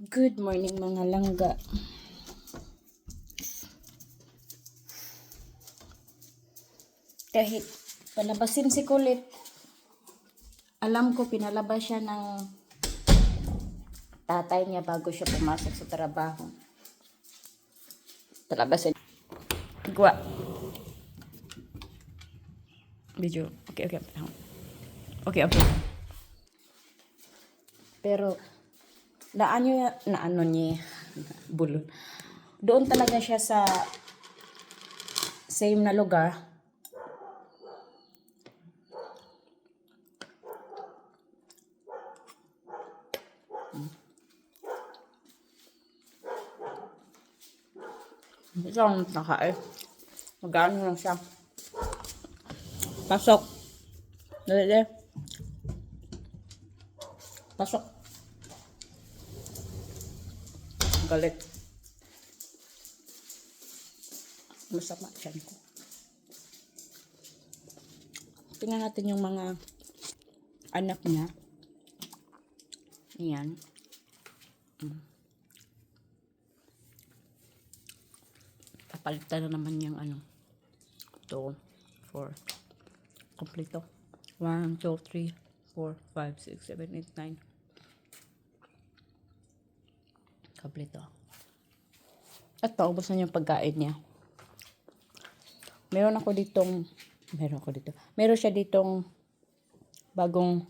Good morning mga langga. Kahit palabasin si Kulit, alam ko pinalabas siya ng tatay niya bago siya pumasok sa trabaho. Palabasin. Gwa. Video. Okay, okay. Okay, okay. Pero, naano niya, naano niya, bulol. Doon talaga siya sa same na lugar. Ito ang nakain. Magano lang siya. Pasok. Dali. Pasok. Galit. Masama siya ko. Tingnan natin yung mga anak niya. Ayan. Papalitan na naman yung ano. 2, 4. Kompleto. 1, 2, 3, 4, 5, 6, 7, 8, 9. Kompleto. At paubos na yung pagkain niya. Meron ako ditong, meron ako dito. Meron siya ditong bagong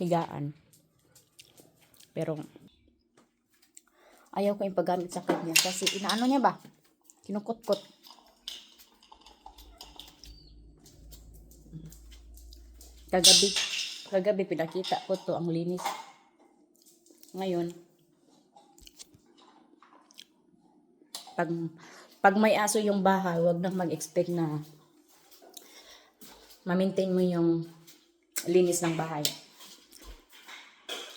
higaan. Pero, ayaw ko yung paggamit sa kanya kasi inaano niya ba? Kinukot-kot. Kagabi, kagabi pinakita ko to ang linis. Ngayon, pag pag may aso yung bahay, wag nang mag-expect na ma-maintain mo yung linis ng bahay.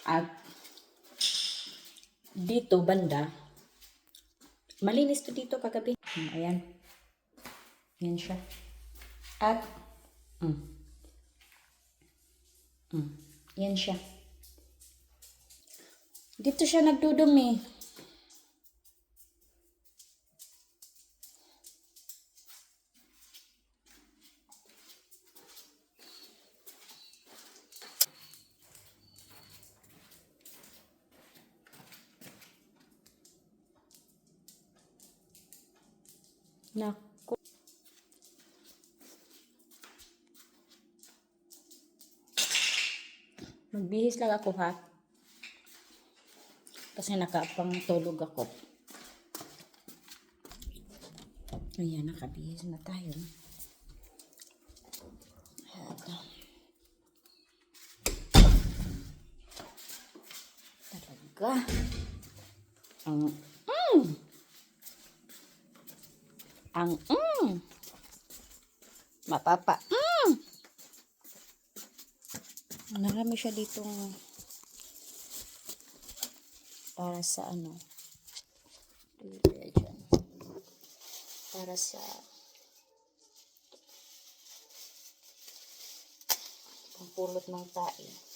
At dito banda, malinis to dito kagabi. Hmm, Ayan. Yan siya. At, mm, mm, yan siya. Dito siya nagdudumi. Naku. Magbihis lang ako ha. Kasi nakapang tulog ako. Ayan, nakabihis na tayo. Talaga. Ang, mm, ang, mm, mapapa, mm. Marami siya ditong para sa ano. Para sa pampulot ng tae.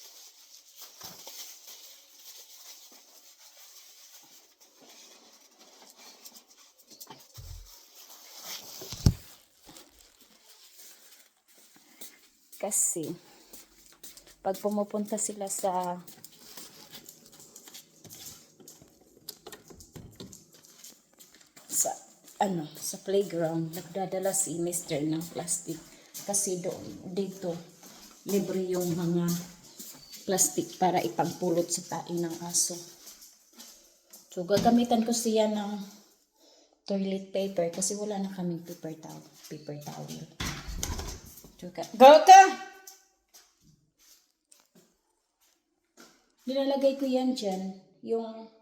Kasi, pag pumupunta sila sa sa ano sa playground nagdadala si Mr. ng plastic kasi doon dito libre yung mga plastic para ipagpulot sa taing ng aso so gagamitan ko siya ng toilet paper kasi wala na kaming paper towel paper towel so, ka- go ka nilalagay ko yan dyan yung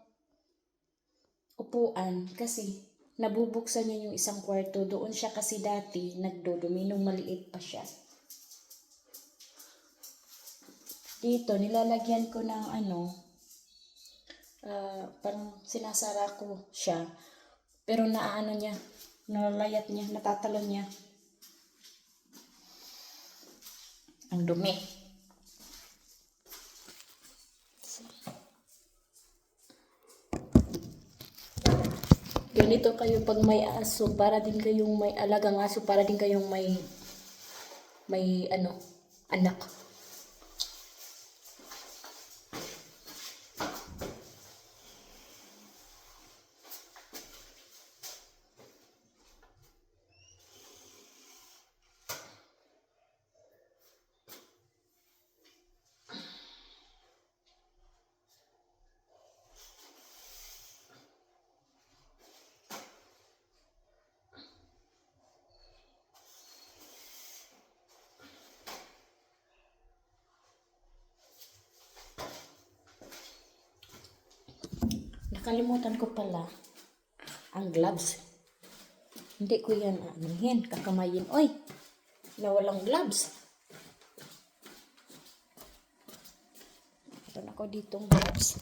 upuan kasi nabubuksan niya yung isang kwarto. Doon siya kasi dati nagdodumi nung maliit pa siya. Dito, nilalagyan ko ng ano, ah, parang sinasara ko siya. Pero naaano niya, nalayat niya, natatalon niya. Ang dumi. Ganito kayo pag may aso, para din kayong may alagang aso, para din kayong may may ano, anak. Nakalimutan ko pala ang gloves. Hindi ko yan anuhin, kakamayin. Oy, na walang gloves. Meron ako ditong gloves.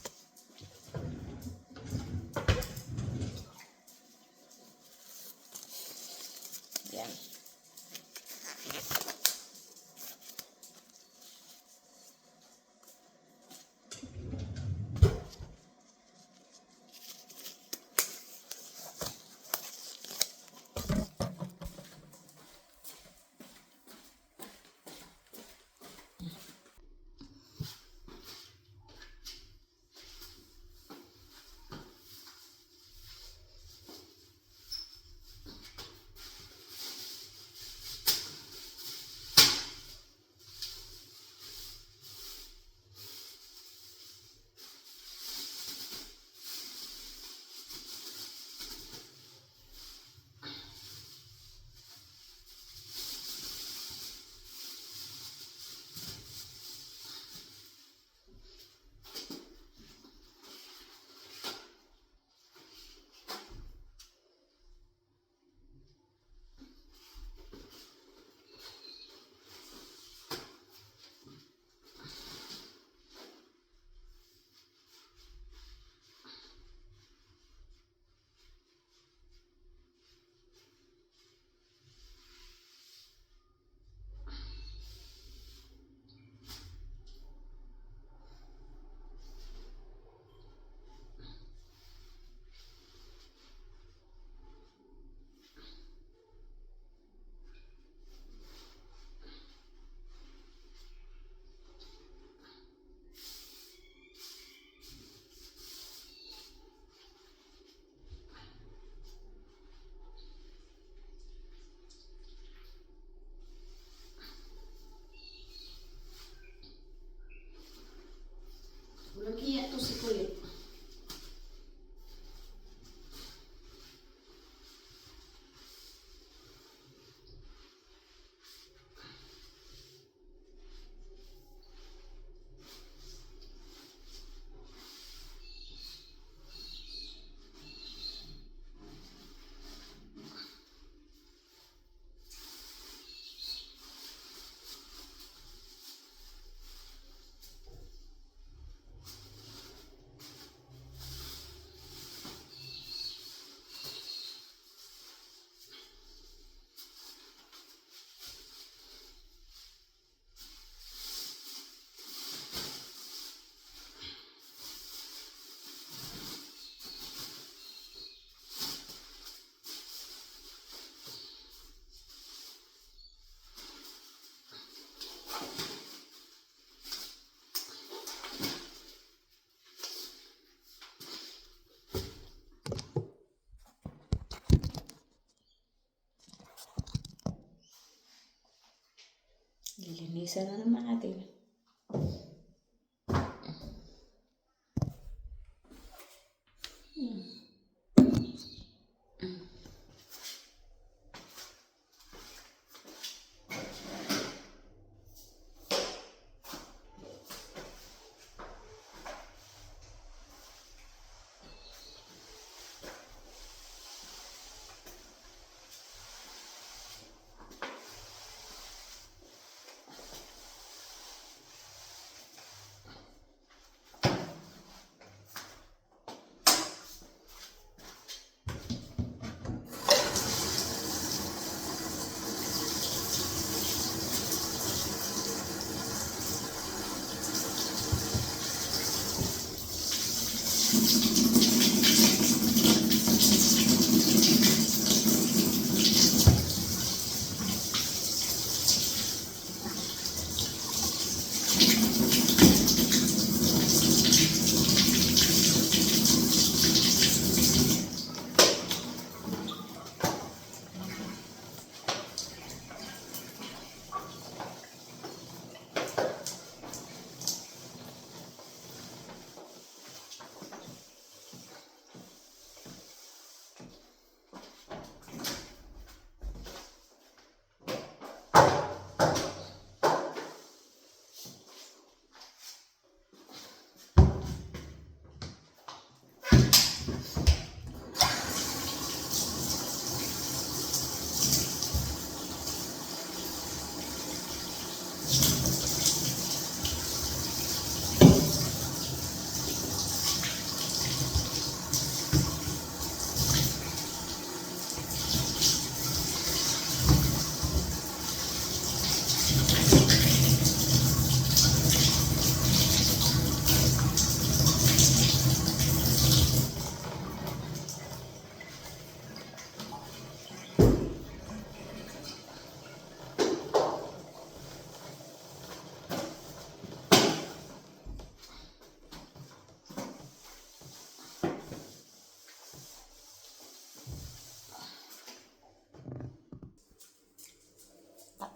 Lilinisan na naman natin.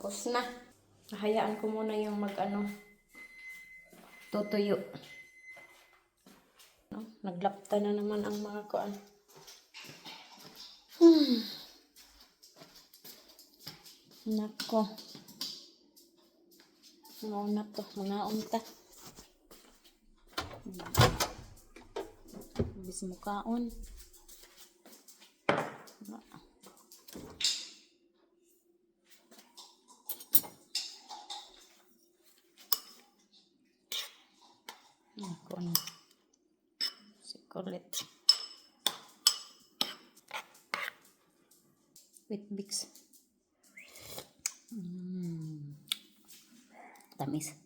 Tapos na. Hayaan ko muna yung mag ano, tutuyo. No? Naglapta na naman ang mga kuan. Hmm. Nako. Mauna to, mga unta. Bis mo na. Si. Wait, Bix. Mm. Tamis.